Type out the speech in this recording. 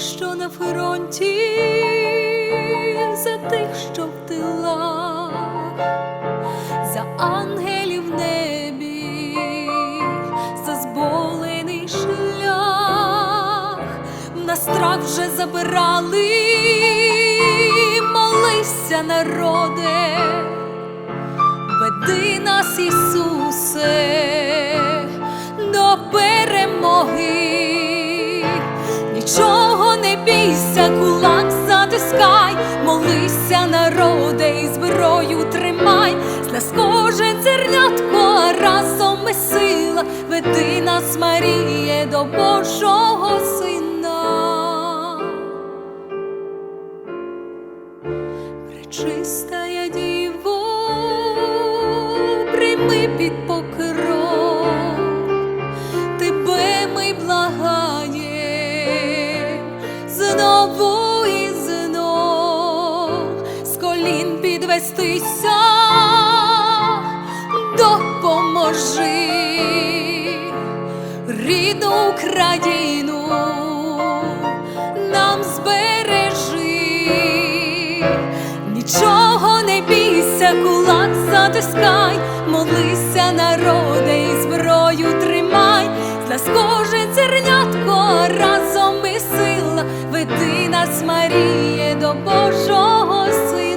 що на фронті, за тих, що в тилах, за ангелів в небі, за зболений шлях, на страх вже забирали, молися, народе, сила, веди нас, Маріє, до Божого Сина. Пречистая діво, прийми під покров, тебе ми благаєм знову і знов. З колін підвестися, допоможи рідну Україну нам збережи, нічого не бійся, кулак затискай, молися, народе, і зброю тримай, з нас зернятко, разом ми сила, веди нас, Маріє, до Божого Сина.